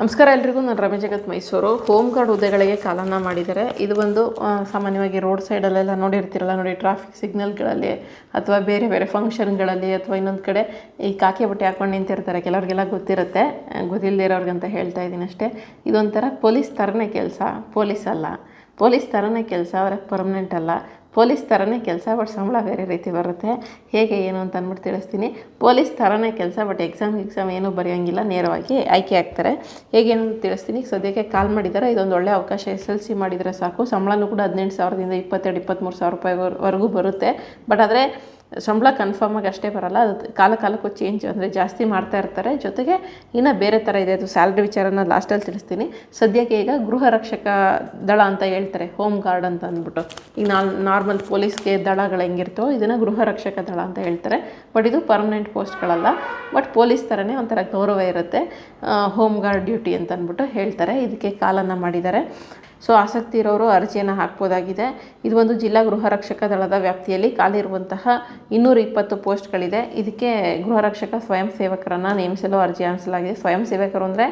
ನಮಸ್ಕಾರ ಎಲ್ರಿಗೂ, ನಾನು ರಮೇಶ್ ಜಗತ್ ಮೈಸೂರು. ಹೋಮ್ ಗಾರ್ಡ್ ಹುದ್ದೆಗಳಿಗೆ ಕಾಲನ್ನ ಮಾಡಿದ್ದಾರೆ ಇದು ಒಂದು ಸಾಮಾನ್ಯವಾಗಿ ರೋಡ್ ಸೈಡಲ್ಲೆಲ್ಲ ನೋಡಿರ್ತೀರಲ್ಲ, ನೋಡಿ ಟ್ರಾಫಿಕ್ ಸಿಗ್ನಲ್ಗಳಲ್ಲಿ ಅಥವಾ ಬೇರೆ ಬೇರೆ ಫಂಕ್ಷನ್ಗಳಲ್ಲಿ ಅಥವಾ ಇನ್ನೊಂದು ಕಡೆ ಈ ಕಾಕಿ ಬಟ್ಟೆ ಹಾಕೊಂಡು ನಿಂತಿರ್ತಾರೆ. ಕೆಲವ್ರಿಗೆಲ್ಲ ಗೊತ್ತಿರುತ್ತೆ. ಇರೋರ್ಗಂತ ಹೇಳ್ತಾ ಇದ್ದೀನಿ ಅಷ್ಟೇ. ಇದೊಂಥರ ಪೊಲೀಸ್ ಥರನೇ ಕೆಲಸ. ಪೊಲೀಸ್ ಅಲ್ಲ ಪೊಲೀಸ್ ಥರನೇ ಕೆಲಸ, ಅವ್ರಿಗೆ ಪರ್ಮನೆಂಟ್ ಅಲ್ಲ. ಪೊಲೀಸ್ ಥರನೇ ಕೆಲಸ, ಬಟ್ ಸಂಬಳ ಬೇರೆ ರೀತಿ ಬರುತ್ತೆ. ಹೇಗೆ, ಏನು ಅಂತ ಅಂದ್ಬಿಟ್ಟು ತಿಳಿಸ್ತೀನಿ. ಪೊಲೀಸ್ ಥರನೇ ಕೆಲಸ, ಬಟ್ ಎಕ್ಸಾಮ್ ಎಕ್ಸಾಮ್ ಏನೂ ಬರೆಯೋಂಗಿಲ್ಲ, ನೇರವಾಗಿ ಆಯ್ಕೆ ಆಗ್ತಾರೆ. ಹೇಗೇನು ತಿಳಿಸ್ತೀನಿ. ಸದ್ಯಕ್ಕೆ ಕಾಲ್ ಮಾಡಿದ್ದಾರೆ. ಇದೊಂದು ಒಳ್ಳೆ ಅವಕಾಶ. ಎಸ್ ಎಲ್ ಸಿ ಮಾಡಿದರೆ ಸಾಕು. ಸಂಬಳನೂ ಕೂಡ ಹದಿನೆಂಟು ಸಾವಿರದಿಂದ ಇಪ್ಪತ್ತೆರಡು, ಇಪ್ಪತ್ತ್ಮೂರು ಸಾವಿರ ರೂಪಾಯಿವರೆಗೂ ಬರುತ್ತೆ. ಬಟ್ ಆದರೆ ಸಂಬಳ ಕನ್ಫರ್ಮ್ ಆಗಿ ಅಷ್ಟೇ ಬರಲ್ಲ. ಅದು ಕಾಲ ಕಾಲಕ್ಕೂ ಚೇಂಜ್ ಅಂದರೆ ಜಾಸ್ತಿ ಮಾಡ್ತಾ ಇರ್ತಾರೆ. ಜೊತೆಗೆ ಇನ್ನು ಬೇರೆ ಥರ ಇದೆ. ಅದು ಸ್ಯಾಲ್ರಿ ವಿಚಾರನ ಲಾಸ್ಟಲ್ಲಿ ತಿಳಿಸ್ತೀನಿ. ಸದ್ಯಕ್ಕೆ ಈಗ ಗೃಹ ರಕ್ಷಕ ದಳ ಅಂತ ಹೇಳ್ತಾರೆ. ಹೋಮ್ ಗಾರ್ಡ್ ಅಂತ ಅಂದ್ಬಿಟ್ಟು. ಈಗ ನಾಲ್ ನಾರ್ಮಲ್ ಪೊಲೀಸ್ಗೆ ದಳಗಳು ಹೆಂಗಿರ್ತವೋ ಇದನ್ನು ಗೃಹ ರಕ್ಷಕ ದಳ ಅಂತ ಹೇಳ್ತಾರೆ. ಬಟ್ ಇದು ಪರ್ಮನೆಂಟ್ ಪೋಸ್ಟ್ಗಳಲ್ಲ ಬಟ್ ಪೊಲೀಸ್ ಥರನೇ ಒಂಥರ ಗೌರವ ಇರುತ್ತೆ. ಹೋಮ್ ಗಾರ್ಡ್ ಡ್ಯೂಟಿ ಅಂತ ಅಂದ್ಬಿಟ್ಟು ಹೇಳ್ತಾರೆ. ಇದಕ್ಕೆ ಕಾಲನ್ನು ಮಾಡಿದ್ದಾರೆ. ಸೊ ಆಸಕ್ತಿ ಇರೋರು ಅರ್ಜಿಯನ್ನು ಹಾಕ್ಬೋದಾಗಿದೆ. ಇದು ಒಂದು ಜಿಲ್ಲಾ ಗೃಹ ರಕ್ಷಕ ದಳದ ವ್ಯಾಪ್ತಿಯಲ್ಲಿ ಖಾಲಿರುವಂತಹ ಇನ್ನೂರ ಇಪ್ಪತ್ತು ಪೋಸ್ಟ್ಗಳಿದೆ. ಇದಕ್ಕೆ ಗೃಹ ರಕ್ಷಕ ಸ್ವಯಂ ಸೇವಕರನ್ನು ನೇಮಿಸಲು ಅರ್ಜಿ ಆನಿಸಲಾಗಿದೆ ಸ್ವಯಂ ಸೇವಕರು ಅಂದರೆ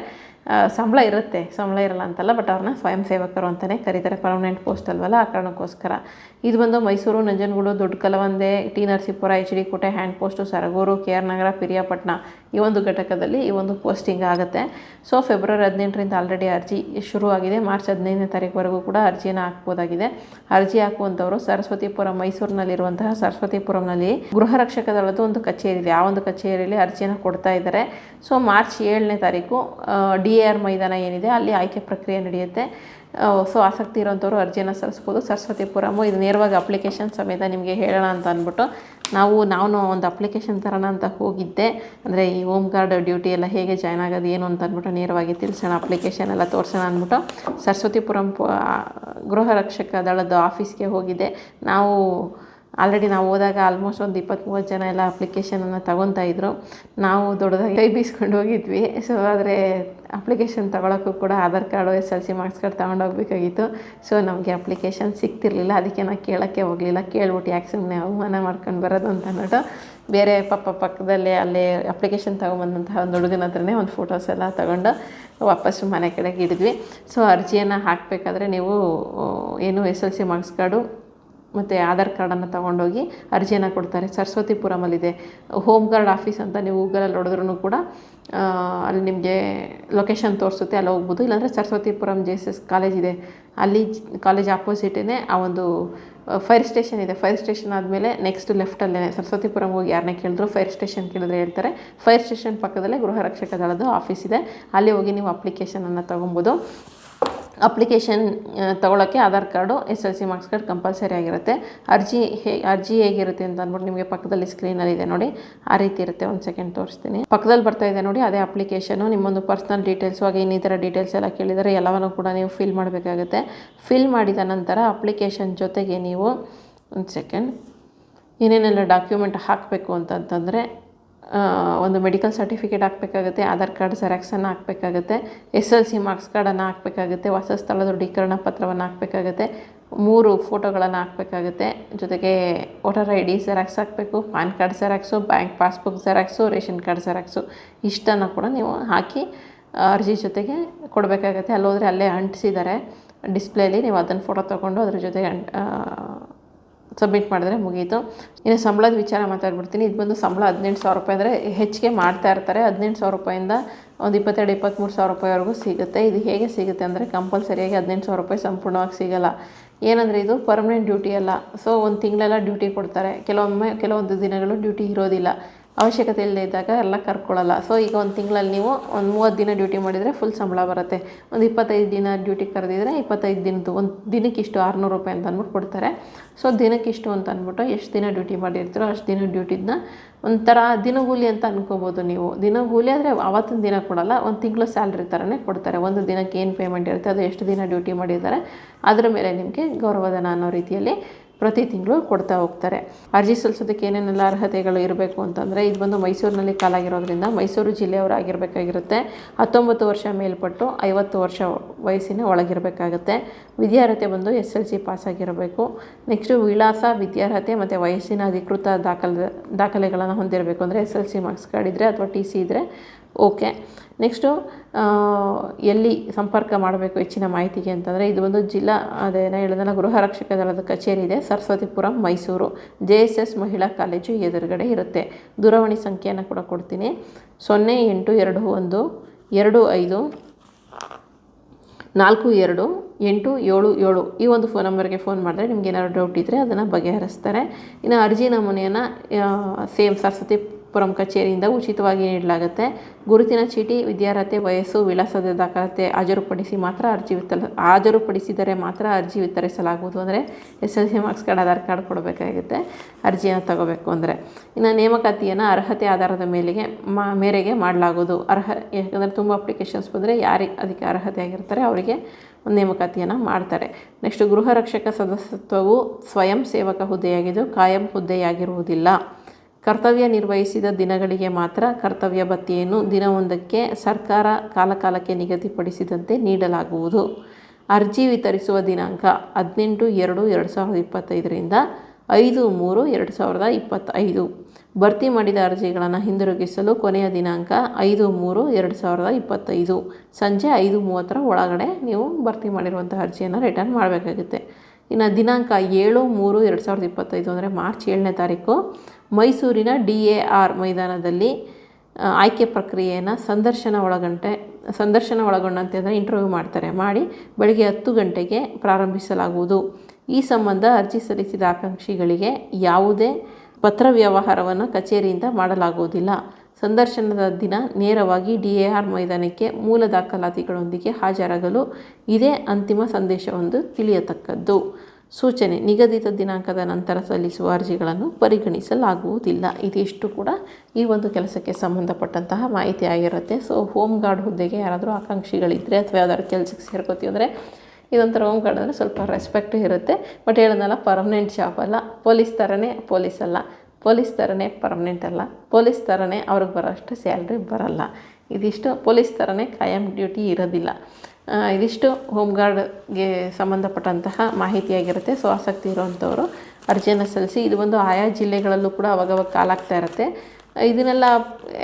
ಸಂಬಳ ಇರುತ್ತೆ, ಸಂಬಳ ಇರಲ್ಲ ಅಂತಲ್ಲ ಬಟ್ ಅವ್ರನ್ನ ಸ್ವಯಂ ಸೇವಕರು ಅಂತಲೇ ಕರೀತಾರೆ ಪರ್ಮನೆಂಟ್ ಪೋಸ್ಟ್ ಅಲ್ವಲ್ಲ, ಆ ಕಾರಣಕ್ಕೋಸ್ಕರ. ಇದು ಬಂದು ಮೈಸೂರು, ನಂಜನಗೂಡು ದೊಡ್ಡ ಕಲವಂದೆ T Narasipura, H D Kote hand post Saragur, K R Nagar Piriyapatna ಈ ಒಂದು ಘಟಕದಲ್ಲಿ ಈ ಒಂದು ಪೋಸ್ಟಿಂಗ್ ಆಗುತ್ತೆ. ಸೊ ಫೆಬ್ರವರಿ ಹದಿನೆಂಟರಿಂದ ಆಲ್ರೆಡಿ ಅರ್ಜಿ ಶುರುವಾಗಿದೆ ಮಾರ್ಚ್ ಹದಿನೈದನೇ ತಾರೀಕುವರೆಗೂ ಕೂಡ ಅರ್ಜಿಯನ್ನು ಹಾಕ್ಬೋದಾಗಿದೆ. ಅರ್ಜಿ ಹಾಕುವಂಥವರು ಸರಸ್ವತಿಪುರ, ಮೈಸೂರಿನಲ್ಲಿರುವಂತಹ ಸರಸ್ವತಿಪುರಂನಲ್ಲಿ ಗೃಹ ರಕ್ಷಕ ಒಂದು ಕಚೇರಿ ಇದೆ. ಆ ಒಂದು ಕಚೇರಿಯಲ್ಲಿ ಅರ್ಜಿಯನ್ನು ಕೊಡ್ತಾ ಇದ್ದಾರೆ. ಸೊ ಮಾರ್ಚ್ ಏಳನೇ ತಾರೀಕು ಡಿ ಎ ಆರ್ ಮೈದಾನ ಏನಿದೆ, ಅಲ್ಲಿ ಆಯ್ಕೆ ಪ್ರಕ್ರಿಯೆ ನಡೆಯುತ್ತೆ. ಸೊ ಆಸಕ್ತಿ ಇರೋಂಥವ್ರು ಅರ್ಜಿಯನ್ನು ಸಲ್ಲಿಸ್ಬೋದು. ಸರಸ್ವತಿಪುರಮು ಇದು ನೇರವಾಗಿ ಅಪ್ಲಿಕೇಶನ್ ಸಮೇತ ನಿಮಗೆ ಹೇಳೋಣ ಅಂತ ಅಂದ್ಬಿಟ್ಟು ನಾವು, ನಾನು ಒಂದು ಅಪ್ಲಿಕೇಶನ್ ತರೋಣ ಅಂತ ಹೋಗಿದ್ದೆ. ಅಂದರೆ ಈ ಹೋಮ್ ಗಾರ್ಡ್ ಡ್ಯೂಟಿ ಎಲ್ಲ ಹೇಗೆ ಜಾಯ್ನ್ ಆಗೋದು ಏನು ಅಂತ ಅಂದ್ಬಿಟ್ಟು ನೇರವಾಗಿ ತಿಳಿಸೋಣ, ಅಪ್ಲಿಕೇಶನ್ ಎಲ್ಲ ತೋರಿಸೋಣ ಅಂದ್ಬಿಟ್ಟು ಸರಸ್ವತಿಪುರಂ ಗೃಹ ರಕ್ಷಕ ದಳದ ಆಫೀಸ್ಗೆ ಹೋಗಿದ್ದೆ. ನಾವು ಆಲ್ರೆಡಿ ನಾವು ಹೋದಾಗ ಆಲ್ಮೋಸ್ಟ್ ಒಂದು ಇಪ್ಪತ್ತ್ ಮೂವತ್ತು ಜನ ಎಲ್ಲ ಅಪ್ಲಿಕೇಶನನ್ನು ತಗೊತಾ ಇದ್ರು. ನಾವು ದೊಡ್ಡದಾಗಿ ಕೈ ಬೀಸ್ಕೊಂಡು ಹೋಗಿದ್ವಿ. ಸೊ ಆದರೆ ಅಪ್ಲಿಕೇಶನ್ ತಗೊಳಕ್ಕೂ ಕೂಡ Aadhaar card, S L C marks card ತೊಗೊಂಡೋಗ್ಬೇಕಾಗಿತ್ತು so ನಮಗೆ ಅಪ್ಲಿಕೇಶನ್ ಸಿಗ್ತಿರ್ಲಿಲ್ಲ. ಅದಕ್ಕೆ ನಾನು ಕೇಳೋಕ್ಕೆ ಹೋಗಲಿಲ್ಲ. ಕೇಳ್ಬಿಟ್ಟು ಯಾಕೆ ಸುಮ್ಮನೆ ಅವಮಾನ ಮಾಡ್ಕೊಂಡು ಬರೋದು ಅಂತ ಅಂದ್ಬಿಟ್ಟು ಬೇರೆ ಪಪ್ಪ ಪಕ್ಕದಲ್ಲೇ ಅಲ್ಲೇ ಅಪ್ಲಿಕೇಶನ್ ತೊಗೊಂಬಂದಂತಹ ಒಂದು ಹುಡುಗನ ಹತ್ರನೇ ಒಂದು ಫೋಟೋಸ್ ಎಲ್ಲ ತಗೊಂಡು ವಾಪಸ್ಸು ಮನೆ ಕಡೆಗೆ ಇಡಿದ್ವಿ. ಸೊ ಅರ್ಜಿಯನ್ನು ಹಾಕಬೇಕಾದ್ರೆ ನೀವು, ಏನು S L C marks card ಮತ್ತು ಆಧಾರ್ ಕಾರ್ಡನ್ನು ತೊಗೊಂಡೋಗಿ ಅರ್ಜಿಯನ್ನು ಕೊಡ್ತಾರೆ. ಸರಸ್ವತಿಪುರಮಲ್ಲಿದೆ ಹೋಮ್ ಗಾರ್ಡ್ ಆಫೀಸ್ ಅಂತ ನೀವು ಗೂಗಲಲ್ಲಿ ಹೊಡೆದ್ರೂ ಕೂಡ ಅಲ್ಲಿ ನಿಮಗೆ ಲೊಕೇಶನ್ ತೋರಿಸುತ್ತೆ, ಅಲ್ಲಿ ಹೋಗ್ಬೋದು. ಇಲ್ಲಾಂದರೆ Saraswathipuram J S S college ಇದೆ. ಅಲ್ಲಿ ಕಾಲೇಜ್ ಆಪೋಸಿಟೇ ಆ ಒಂದು ಫೈರ್ ಸ್ಟೇಷನ್ ಇದೆ. ಫೈರ್ ಸ್ಟೇಷನ್ ಆದಮೇಲೆ ನೆಕ್ಸ್ಟ್ ಲೆಫ್ಟಲ್ಲೇ ಸರಸ್ವತಿಪುರಂ ಹೋಗಿ ಯಾರನ್ನ ಕೇಳಿದ್ರು ಫೈರ್ ಸ್ಟೇಷನ್ ಕೇಳಿದ್ರೆ ಹೇಳ್ತಾರೆ. ಫೈರ್ ಸ್ಟೇಷನ್ ಪಕ್ಕದಲ್ಲೇ ಗೃಹ ರಕ್ಷಕ ದಳದ ಆಫೀಸ್ ಇದೆ. ಅಲ್ಲಿ ಹೋಗಿ ನೀವು ಅಪ್ಲಿಕೇಶನನ್ನು ತೊಗೊಬೋದು. ಅಪ್ಲಿಕೇಶನ್ ತೊಗೊಳಕ್ಕೆ Aadhaar card, S L C marks card compulsory ಆಗಿರುತ್ತೆ. ಅರ್ಜಿ ಹೇ, ಅರ್ಜಿ ಹೇಗಿರುತ್ತೆ ಅಂತ ಅಂದ್ಬಿಟ್ಟು ನಿಮಗೆ ಪಕ್ಕದಲ್ಲಿ ಸ್ಕ್ರೀನಲ್ಲಿ ಇದೆ ನೋಡಿ. ಆ ರೀತಿ ಇರುತ್ತೆ. ಒಂದು ಸೆಕೆಂಡ್ ತೋರಿಸ್ತೀನಿ. ಪಕ್ಕದಲ್ಲಿ ಬರ್ತಾ ಇದೆ ನೋಡಿ, ಅದೇ ಅಪ್ಲಿಕೇಶನು. ನಿಮ್ಮೊಂದು ಪರ್ಸ್ನಲ್ ಡೀಟೇಲ್ಸು, ಹಾಗೆ ಇನ್ನಿತರ ಡೀಟೇಲ್ಸ್ ಎಲ್ಲ ಕೇಳಿದರೆ ಎಲ್ಲವನ್ನು ಕೂಡ ನೀವು ಫಿಲ್ ಮಾಡಬೇಕಾಗುತ್ತೆ. ಫಿಲ್ ಮಾಡಿದ ನಂತರ ಅಪ್ಲಿಕೇಶನ್ ಜೊತೆಗೆ ನೀವು, ಒಂದು ಸೆಕೆಂಡ್, ಏನೇನೆಲ್ಲ ಡಾಕ್ಯುಮೆಂಟ್ ಹಾಕಬೇಕು ಅಂತಂತಂದರೆ ಒಂದು ಮೆಡಿಕಲ್ ಸರ್ಟಿಫಿಕೇಟ್ ಹಾಕಬೇಕಾಗುತ್ತೆ, ಆಧಾರ್ ಕಾರ್ಡ್ ಸೆರಾಕ್ಸನ್ನು ಹಾಕಬೇಕಾಗುತ್ತೆ, ಎಸ್ ಎಲ್ ಸಿ ಮಾರ್ಕ್ಸ್ ಕಾರ್ಡನ್ನು ಹಾಕಬೇಕಾಗುತ್ತೆ ವಾಸಸ್ಥಳ ದೃಢೀಕರಣ ಪತ್ರವನ್ನು ಹಾಕಬೇಕಾಗುತ್ತೆ, ಮೂರು ಫೋಟೋಗಳನ್ನು ಹಾಕಬೇಕಾಗುತ್ತೆ, ಜೊತೆಗೆ ವೋಟರ್ ಐ ಡಿ ಜೆರಾಕ್ಸ್ ಹಾಕಬೇಕು PAN card xerox bank passbook xerox ration card xerox ಇಷ್ಟನ್ನು ಕೂಡ ನೀವು ಹಾಕಿ ಅರ್ಜಿ ಜೊತೆಗೆ ಕೊಡಬೇಕಾಗತ್ತೆ. ಅಲ್ಲೋದ್ರೆ ಅಲ್ಲೇ ಅಂಟಿಸಿದ್ದಾರೆ ಡಿಸ್ಪ್ಲೇಲಿ ನೀವು ಅದನ್ನು ಫೋಟೋ ತೊಗೊಂಡು ಅದ್ರ ಜೊತೆಗೆ ಸಬ್ಮಿಟ್ ಮಾಡಿದ್ರೆ ಮುಗೀತು. ಇನ್ನು ಸಂಬಳದ ವಿಚಾರ ಮಾತಾಡ್ಬಿಡ್ತೀನಿ. ಇದು ಬಂದು ಸಂಬಳ ಹದಿನೆಂಟು ಸಾವಿರ ರೂಪಾಯಿ ಅಂದರೆ ಹೆಚ್ಚಿಗೆ ಮಾಡ್ತಾ ಇರ್ತಾರೆ. ಹದಿನೆಂಟು ಸಾವಿರ ರೂಪಾಯಿಂದ ಒಂದು ಇಪ್ಪತ್ತೆರಡು ಇಪ್ಪತ್ತ್ಮೂರು ಸಾವಿರ ರೂಪಾಯಿವರೆಗೂ ಸಿಗುತ್ತೆ. ಇದು ಹೇಗೆ ಸಿಗುತ್ತೆ ಅಂದರೆ ಕಂಪಲ್ಸರಿಯಾಗಿ ಹದಿನೆಂಟು ಸಾವಿರ ರೂಪಾಯಿ ಸಂಪೂರ್ಣವಾಗಿ ಸಿಗಲ್ಲ. ಏನಂದರೆ ಇದು ಪರ್ಮನೆಂಟ್ ಡ್ಯೂಟಿ ಅಲ್ಲ. ಸೊ ಒಂದು ತಿಂಗಳೆಲ್ಲ ಡ್ಯೂಟಿ ಕೊಡ್ತಾರೆ. ಕೆಲವೊಮ್ಮೆ, ಕೆಲವೊಂದು ದಿನಗಳು ಡ್ಯೂಟಿ ಇರೋದಿಲ್ಲ. ಅವಶ್ಯಕತೆ ಇಲ್ಲದೆ ಇದ್ದಾಗ ಎಲ್ಲ ಕರ್ಕೊಳ್ಳಲ್ಲ. ಸೊ ಈಗ ಒಂದು ತಿಂಗಳಲ್ಲಿ ನೀವು ಒಂದು ಮೂವತ್ತು ದಿನ ಡ್ಯೂಟಿ ಮಾಡಿದರೆ ಫುಲ್ ಸಂಬಳ ಬರುತ್ತೆ. ಒಂದು ಇಪ್ಪತ್ತೈದು ದಿನ ಡ್ಯೂಟಿ ಕರೆದಿದ್ರೆ ಇಪ್ಪತ್ತೈದು ದಿನದ್ದು ಒಂದು ದಿನಕ್ಕೆ ಇಷ್ಟು ಆರುನೂರು ರೂಪಾಯಿ ಅಂತ ಅಂದ್ಬಿಟ್ಟು ಕೊಡ್ತಾರೆ. ಸೊ ದಿನಕ್ಕಿಷ್ಟು ಅಂತ ಅಂದ್ಬಿಟ್ಟು ಎಷ್ಟು ದಿನ ಡ್ಯೂಟಿ ಮಾಡಿರ್ತೀರೋ ಅಷ್ಟು ದಿನ ಡ್ಯೂಟಿನ ಒಂಥರ ದಿನಗೂಲಿ ಅಂತ ಅನ್ಕೋಬೋದು ನೀವು. ದಿನಗೂಲಿ ಆದರೆ ಅವತ್ತಿನ ದಿನ ಕೊಡಲ್ಲ, ಒಂದು ತಿಂಗಳು ಸ್ಯಾಲ್ರಿ ಥರನೇ ಕೊಡ್ತಾರೆ. ಒಂದು ದಿನಕ್ಕೆ ಏನು ಪೇಮೆಂಟ್ ಇರುತ್ತೆ, ಅದು ಎಷ್ಟು ದಿನ ಡ್ಯೂಟಿ ಮಾಡಿದ್ದಾರೆ ಅದರ ಮೇಲೆ ನಿಮಗೆ ಗೌರವಧನ ಅನ್ನೋ ರೀತಿಯಲ್ಲಿ ಪ್ರತಿ ತಿಂಗಳು ಕೊಡ್ತಾ ಹೋಗ್ತಾರೆ. ಅರ್ಜಿ ಸಲ್ಲಿಸೋದಕ್ಕೆ ಏನೇನೆಲ್ಲ ಅರ್ಹತೆಗಳು ಇರಬೇಕು ಅಂತಂದರೆ, ಇದು ಬಂದು ಮೈಸೂರಿನಲ್ಲಿ ಕಾಲಾಗಿರೋದ್ರಿಂದ ಮೈಸೂರು ಜಿಲ್ಲೆಯವರಾಗಿರಬೇಕಾಗಿರುತ್ತೆ. ಹತ್ತೊಂಬತ್ತು ವರ್ಷ ಮೇಲ್ಪಟ್ಟು ಐವತ್ತು ವರ್ಷ ವಯಸ್ಸಿನ ಒಳಗಿರಬೇಕಾಗುತ್ತೆ. ವಿದ್ಯಾರ್ಹತೆ ಬಂದು ಎಸ್ ಎಲ್ ಸಿ ಪಾಸಾಗಿರಬೇಕು. ನೆಕ್ಸ್ಟು ವಿಳಾಸ, ವಿದ್ಯಾರ್ಹತೆ ಮತ್ತು ವಯಸ್ಸಿನ ಅಧಿಕೃತ ದಾಖಲೆ, ದಾಖಲೆಗಳನ್ನು ಹೊಂದಿರಬೇಕು ಅಂದರೆ S L C marks card ಇದ್ದರೆ ಅಥವಾ ಟಿ ಸಿ ಇದ್ದರೆ ಓಕೆ ನೆಕ್ಸ್ಟು ಎಲ್ಲಿ ಸಂಪರ್ಕ ಮಾಡಬೇಕು ಹೆಚ್ಚಿನ ಮಾಹಿತಿಗೆ ಅಂತಂದರೆ, ಇದು ಒಂದು ಜಿಲ್ಲಾ ಅದೇನೋ ಹೇಳಿದ್ನಲ್ಲ ಗೃಹ ರಕ್ಷಕ ದಳದ ಕಚೇರಿ ಇದೆ, Saraswathipuram, Mysuru. J S S ಮಹಿಳಾ ಕಾಲೇಜು ಎದುರುಗಡೆ ಇರುತ್ತೆ. ದೂರವಾಣಿ ಸಂಖ್ಯೆಯನ್ನು ಕೂಡ ಕೊಡ್ತೀನಿ. ಸೊನ್ನೆ ಎಂಟು ಎರಡು ಒಂದು, ಎರಡು ಐದು, ನಾಲ್ಕು ಎರಡು, ಎಂಟು ಏಳು ಏಳು. ಈ ಒಂದು ಫೋನ್ ನಂಬರ್ಗೆ ಫೋನ್ ಮಾಡಿದ್ರೆ ನಿಮ್ಗೆ ಏನಾದರೂ ಡೌಟ್ ಇದ್ದರೆ ಅದನ್ನು ಬಗೆಹರಿಸ್ತಾರೆ. ಇನ್ನು ಅರ್ಜಿ ನಮೂನೆಯನ್ನು ಸೇಮ್ ಸರಸ್ವತಿಪುರಂ ಕಚೇರಿಯಿಂದ ಉಚಿತವಾಗಿ ನೀಡಲಾಗುತ್ತೆ. ಗುರುತಿನ ಚೀಟಿ ವಿದ್ಯಾರ್ಹತೆ, ವಯಸ್ಸು, ವಿಳಾಸದ ದಾಖಲಾತಿ ಹಾಜರುಪಡಿಸಿ ಮಾತ್ರ ಅರ್ಜಿ ವಿತಲ ಹಾಜರುಪಡಿಸಿದರೆ ಮಾತ್ರ ಅರ್ಜಿ ವಿತರಿಸಲಾಗುವುದು ಅಂದರೆ S L C marks card, Aadhaar card ಕೊಡಬೇಕಾಗುತ್ತೆ, ಅರ್ಜಿಯನ್ನು ತಗೋಬೇಕು ಅಂದರೆ. ಇನ್ನು ನೇಮಕಾತಿಯನ್ನು ಅರ್ಹತೆ ಆಧಾರದ ಮೇಲೆಗೆ ಮಾ, ಮೇರೆಗೆ ಮಾಡಲಾಗುವುದು. ಅರ್ಹ, ಯಾಕಂದರೆ ತುಂಬ ಅಪ್ಲಿಕೇಶನ್ಸ್ ಬಂದರೆ ಯಾರಿಗೆ ಅದಕ್ಕೆ ಅರ್ಹತೆ ಆಗಿರ್ತಾರೆ ಅವರಿಗೆ ನೇಮಕಾತಿಯನ್ನು ಮಾಡ್ತಾರೆ. ನೆಕ್ಸ್ಟ್ ಗೃಹ ರಕ್ಷಕ ಸದಸ್ಯತ್ವವು ಸ್ವಯಂ ಸೇವಕ ಹುದ್ದೆಯಾಗಿದ್ದು ಕಾಯಂ ಹುದ್ದೆಯಾಗಿರುವುದಿಲ್ಲ. ಕರ್ತವ್ಯ ನಿರ್ವಹಿಸಿದ ದಿನಗಳಿಗೆ ಮಾತ್ರ ಕರ್ತವ್ಯ ಭತ್ಯೆಯನ್ನು ದಿನವೊಂದಕ್ಕೆ ಸರ್ಕಾರ ಕಾಲಕಾಲಕ್ಕೆ ನಿಗದಿಪಡಿಸಿದಂತೆ ನೀಡಲಾಗುವುದು. ಅರ್ಜಿ ವಿತರಿಸುವ ದಿನಾಂಕ ಹದಿನೆಂಟು ಎರಡು ಎರಡು ಸಾವಿರದ ಇಪ್ಪತ್ತೈದರಿಂದ ಐದು ಮೂರು ಎರಡು ಸಾವಿರದ ಇಪ್ಪತ್ತೈದು. ಭರ್ತಿ ಮಾಡಿದ ಅರ್ಜಿಗಳನ್ನು ಹಿಂದಿರುಗಿಸಲು ಕೊನೆಯ ದಿನಾಂಕ ಐದು ಮೂರು ಎರಡು ಸಾವಿರದ ಇಪ್ಪತ್ತೈದು. ಸಂಜೆ ಐದು ಮೂವತ್ತರ ಒಳಗಡೆ ನೀವು ಭರ್ತಿ ಮಾಡಿರುವಂಥ ಅರ್ಜಿಯನ್ನು ರಿಟರ್ನ್ ಮಾಡಬೇಕಾಗುತ್ತೆ. ಇನ್ನು ದಿನಾಂಕ ಏಳು ಮೂರು ಎರಡು ಸಾವಿರದ ಇಪ್ಪತ್ತೈದು ಅಂದರೆ ಮಾರ್ಚ್ ಏಳನೇ ತಾರೀಕು, ಮೈಸೂರಿನ ಡಿ ಎ ಆರ್ ಮೈದಾನದಲ್ಲಿ ಆಯ್ಕೆ ಪ್ರಕ್ರಿಯೆಯನ್ನು ಸಂದರ್ಶನ ಒಳಗಂಟೆ, ಸಂದರ್ಶನ ಒಳಗೊಂಡಂತೆ ಅಂದರೆ ಇಂಟರ್ವ್ಯೂ ಮಾಡ್ತಾರೆ. ಮಾಡಿ ಬೆಳಗ್ಗೆ ಹತ್ತು ಗಂಟೆಗೆ ಪ್ರಾರಂಭಿಸಲಾಗುವುದು. ಈ ಸಂಬಂಧ ಅರ್ಜಿ ಸಲ್ಲಿಸಿದ ಆಕಾಂಕ್ಷಿಗಳಿಗೆ ಯಾವುದೇ ಪತ್ರ ವ್ಯವಹಾರವನ್ನು ಕಚೇರಿಯಿಂದ ಮಾಡಲಾಗುವುದಿಲ್ಲ. ಸಂದರ್ಶನದ ದಿನ ನೇರವಾಗಿ ಡಿ ಎ ಆರ್ ಮೈದಾನಕ್ಕೆ ಮೂಲ ದಾಖಲಾತಿಗಳೊಂದಿಗೆ ಹಾಜರಾಗಲು ಇದೇ ಅಂತಿಮ ಸಂದೇಶವೊಂದು ತಿಳಿಯತಕ್ಕದ್ದು. ಸೂಚನೆ, ನಿಗದಿತ ದಿನಾಂಕದ ನಂತರ ಸಲ್ಲಿಸುವ ಅರ್ಜಿಗಳನ್ನು ಪರಿಗಣಿಸಲಾಗುವುದಿಲ್ಲ. ಇದಿಷ್ಟು ಕೂಡ ಈ ಒಂದು ಕೆಲಸಕ್ಕೆ ಸಂಬಂಧಪಟ್ಟಂತಹ ಮಾಹಿತಿ ಆಗಿರುತ್ತೆ. ಸೊ ಹೋಮ್ ಗಾರ್ಡ್ ಹುದ್ದೆಗೆ ಯಾರಾದರೂ ಆಕಾಂಕ್ಷಿಗಳಿದ್ದರೆ ಅಥವಾ ಯಾವ್ದಾದ್ರು ಕೆಲಸಕ್ಕೆ ಸೇರ್ಕೋತೀವಿ ಅಂದರೆ ಇದೊಂಥರ ಹೋಮ್ ಗಾರ್ಡ್ ಅಂದರೆ ಸ್ವಲ್ಪ ರೆಸ್ಪೆಕ್ಟ್ ಇರುತ್ತೆ. ಬಟ್ ಹೇಳೋದಲ್ಲ ಪರ್ಮನೆಂಟ್ ಜಾಬ್ ಅಲ್ಲ. ಪೊಲೀಸ್ ಥರನೇ ಪೊಲೀಸ್ ಅಲ್ಲ. ಪೊಲೀಸ್ ಥರನೇ ಪರ್ಮನೆಂಟ್ ಅಲ್ಲ. ಪೊಲೀಸ್ ಥರನೇ ಅವ್ರಿಗೆ ಬರೋಷ್ಟು ಸ್ಯಾಲ್ರಿ ಬರಲ್ಲ. ಇದಿಷ್ಟು ಪೊಲೀಸ್ ಥರನೇ ಕಾಯಂ ಡ್ಯೂಟಿ ಇರೋದಿಲ್ಲ. ಇದಿಷ್ಟು ಹೋಮ್ ಗಾರ್ಡ್ಗೆ ಸಂಬಂಧಪಟ್ಟಂತಹ ಮಾಹಿತಿಯಾಗಿರುತ್ತೆ ಸೊ ಆಸಕ್ತಿ ಇರುವಂಥವರು ಅರ್ಜಿಯನ್ನು ಸಲ್ಲಿಸಿ, ಇದು ಒಂದು ಆಯಾ ಜಿಲ್ಲೆಗಳಲ್ಲೂ ಕೂಡ ಅವಾಗವಾಗ ಕಾಲಾಗ್ತಾ ಇರುತ್ತೆ. ಇದನ್ನೆಲ್ಲ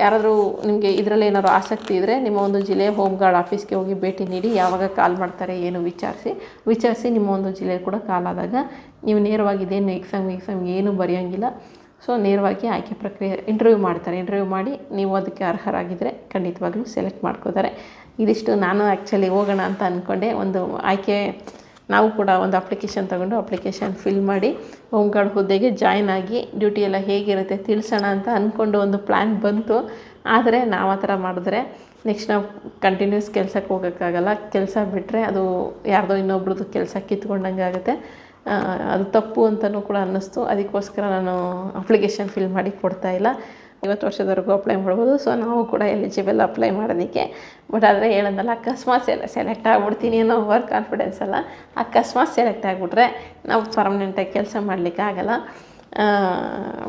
ಯಾರಾದರೂ ನಿಮಗೆ ಇದರಲ್ಲಿ ಏನಾದರೂ ಆಸಕ್ತಿ ಇದ್ದರೆ ನಿಮ್ಮ ಒಂದು ಜಿಲ್ಲೆಯ ಹೋಮ್ ಗಾರ್ಡ್ ಆಫೀಸ್ಗೆ ಹೋಗಿ ಭೇಟಿ ನೀಡಿ, ಯಾವಾಗ ಕಾಲ್ ಮಾಡ್ತಾರೆ, ಏನು ವಿಚಾರಿಸಿ ವಿಚಾರಿಸಿ ನಿಮ್ಮ ಒಂದು ಜಿಲ್ಲೆ ಕೂಡ ಕಾಲಾದಾಗ ನೀವು ನೇರವಾಗಿ ಇದೇನು ಎಕ್ಸಾಮ್ ಎಕ್ಸಾಮ್ ಏನು ಬರೆಯೋಂಗಿಲ್ಲ. ಸೊ ನೇರವಾಗಿ ಆಯ್ಕೆ ಪ್ರಕ್ರಿಯೆ ಇಂಟರ್ವ್ಯೂ ಮಾಡ್ತಾರೆ. ಇಂಟರ್ವ್ಯೂ ಮಾಡಿ ನೀವು ಅದಕ್ಕೆ ಅರ್ಹರಾಗಿದ್ದರೆ ಖಂಡಿತವಾಗ್ಲೂ ಸೆಲೆಕ್ಟ್ ಮಾಡ್ಕೋತಾರೆ. ಇದಿಷ್ಟು ನಾನು ಆ್ಯಕ್ಚುಲಿ ಹೋಗೋಣ ಅಂತ ಅಂದ್ಕೊಂಡೆ ಒಂದು ಆಯ್ಕೆ, ನಾವು ಕೂಡ ಒಂದು ಅಪ್ಲಿಕೇಶನ್ ತಗೊಂಡು ಅಪ್ಲಿಕೇಶನ್ ಫಿಲ್ ಮಾಡಿ ಹೋಮ್ ಗಾರ್ಡ್ ಹುದ್ದೆಗೆ ಜಾಯ್ನ್ ಆಗಿ ಡ್ಯೂಟಿ ಎಲ್ಲ ಹೇಗಿರುತ್ತೆ ತಿಳಿಸೋಣ ಅಂತ ಅಂದ್ಕೊಂಡು ಒಂದು ಪ್ಲ್ಯಾನ್ ಬಂತು. ಆದರೆ ನಾವು ಆ ಥರ ಮಾಡಿದ್ರೆ ನೆಕ್ಸ್ಟ್ ನಾವು ಕಂಟಿನ್ಯೂಸ್ ಕೆಲಸಕ್ಕೆ ಹೋಗೋಕ್ಕಾಗಲ್ಲ. ಕೆಲಸ ಬಿಟ್ಟರೆ ಅದು ಯಾರ್ದೋ ಇನ್ನೊಬ್ರದ್ದು ಕೆಲಸ ಕಿತ್ಕೊಂಡಂಗೆ ಆಗುತ್ತೆ. ಅದು ತಪ್ಪು ಅಂತಲೂ ಕೂಡ ಅನ್ನಿಸ್ತು. ಅದಕ್ಕೋಸ್ಕರ ನಾನು ಅಪ್ಲಿಕೇಶನ್ ಫಿಲ್ ಮಾಡಿ ಕೊಡ್ತಾ ಇಲ್ಲ. ಐವತ್ತು ವರ್ಷದವರೆಗೂ ಅಪ್ಲೈ ಮಾಡ್ಬೋದು. ಸೊ ನಾವು ಕೂಡ ಎಲಿಜಿಬಲ್ ಅಪ್ಲೈ ಮಾಡೋದಕ್ಕೆ. ಬಟ್ ಆದರೆ ಹೇಳೋದಲ್ಲ, ಅಕಸ್ಮಾತ್ ಸೆಲೆ ಸೆಲೆಕ್ಟ್ ಆಗಿಬಿಡ್ತೀನಿ ಅನ್ನೋ ಓವರ್ ಕಾನ್ಫಿಡೆನ್ಸ್ ಅಲ್ಲ. ಅಕಸ್ಮಾತ್ ಸೆಲೆಕ್ಟ್ ಆಗಿಬಿಟ್ರೆ ನಾವು ಪರ್ಮನೆಂಟಾಗಿ ಕೆಲಸ ಮಾಡಲಿಕ್ಕೆ ಆಗಲ್ಲ.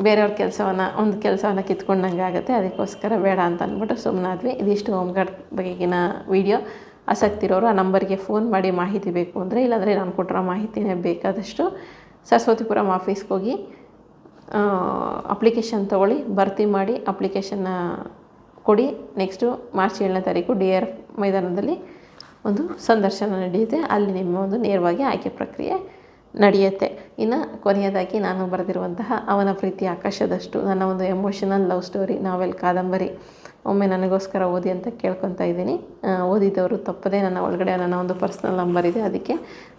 ಬೇರೆಯವ್ರ ಕೆಲಸವನ್ನು, ಒಂದು ಕೆಲಸವನ್ನು ಕಿತ್ಕೊಂಡಂಗೆ ಆಗುತ್ತೆ. ಅದಕ್ಕೋಸ್ಕರ ಬೇಡ ಅಂತ ಅಂದ್ಬಿಟ್ಟು ಸುಮ್ಮನಾದ್ವಿ ಇದಿಷ್ಟು ಹೋಮ್ ಗಾರ್ಡ್ ಬಗೆಗಿನ ವಿಡಿಯೋ ಆಸಕ್ತಿ ಇರೋರು ಆ ನಂಬರ್ಗೆ ಫೋನ್ ಮಾಡಿ ಮಾಹಿತಿ ಬೇಕು ಅಂದರೆ, ಇಲ್ಲಾಂದರೆ ನಾನು ಕೊಟ್ಟಿರೋ ಮಾಹಿತಿನೇ ಬೇಕಾದಷ್ಟು ಸರಸ್ವತಿಪುರಂ ಆಫೀಸ್ಗೆ ಹೋಗಿ ಅಪ್ಲಿಕೇಶನ್ ತೊಗೊಳ್ಳಿ, ಭರ್ತಿ ಮಾಡಿ ಅಪ್ಲಿಕೇಶನ್ನ ಕೊಡಿ. ನೆಕ್ಸ್ಟು ಮಾರ್ಚ್ ಏಳನೇ ತಾರೀಕು ಡಿ ಆರ್ ಮೈದಾನದಲ್ಲಿ ಒಂದು ಸಂದರ್ಶನ ನಡೆಯುತ್ತೆ. ಅಲ್ಲಿ ನಿಮ್ಮ ಒಂದು ನೇರವಾಗಿ ಆಯ್ಕೆ ಪ್ರಕ್ರಿಯೆ ನಡೆಯುತ್ತೆ. ಇನ್ನು ಕೊನೆಯದಾಗಿ ನಾನು ಬರೆದಿರುವಂತಹ ಅವನ ಪ್ರೀತಿ ಆಕಾಶದಷ್ಟು, ನನ್ನ ಒಂದು ಎಮೋಷನಲ್ ಲವ್ ಸ್ಟೋರಿ ನಾವೆಲ್ ಕಾದಂಬರಿ. ಒಮ್ಮೆ ನನಗೋಸ್ಕರ ಓದಿ ಅಂತ ಕೇಳ್ಕೊತಾ ಇದ್ದೀನಿ. ಓದಿದವರು ತಪ್ಪದೇ ನನ್ನ ಒಳಗಡೆ ನನ್ನ ಒಂದು ಪರ್ಸ್ನಲ್ ನಂಬರ್ ಇದೆ. ಅದಕ್ಕೆ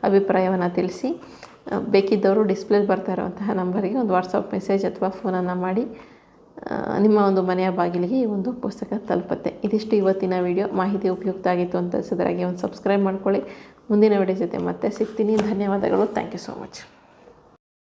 ಅಭಿಪ್ರಾಯವನ್ನು ತಿಳಿಸಿ. ಬೇಕಿದ್ದವರು ಡಿಸ್ಪ್ಲೇಲಿ ಬರ್ತಾ ಇರುವಂತಹ ನಂಬರಿಗೆ ಒಂದು ವಾಟ್ಸಪ್ ಮೆಸೇಜ್ ಅಥವಾ ಫೋನನ್ನು ಮಾಡಿ. ನಿಮ್ಮ ಒಂದು ಮನೆಯ ಬಾಗಿಲಿಗೆ ಈ ಒಂದು ಪುಸ್ತಕ ತಲುಪುತ್ತೆ. ಇದಿಷ್ಟು ಇವತ್ತಿನ ವಿಡಿಯೋ. ಮಾಹಿತಿ ಉಪಯುಕ್ತ ಆಗಿತ್ತು ಅಂತ ಅನಿಸಿದ್ರಾಗಿ ಒಂದು ಸಬ್ಸ್ಕ್ರೈಬ್ ಮಾಡ್ಕೊಳ್ಳಿ. ಮುಂದಿನ ವಿಡಿಯೋ ಜೊತೆ ಮತ್ತೆ ಸಿಗ್ತೀನಿ. ಧನ್ಯವಾದಗಳು. Thank you so much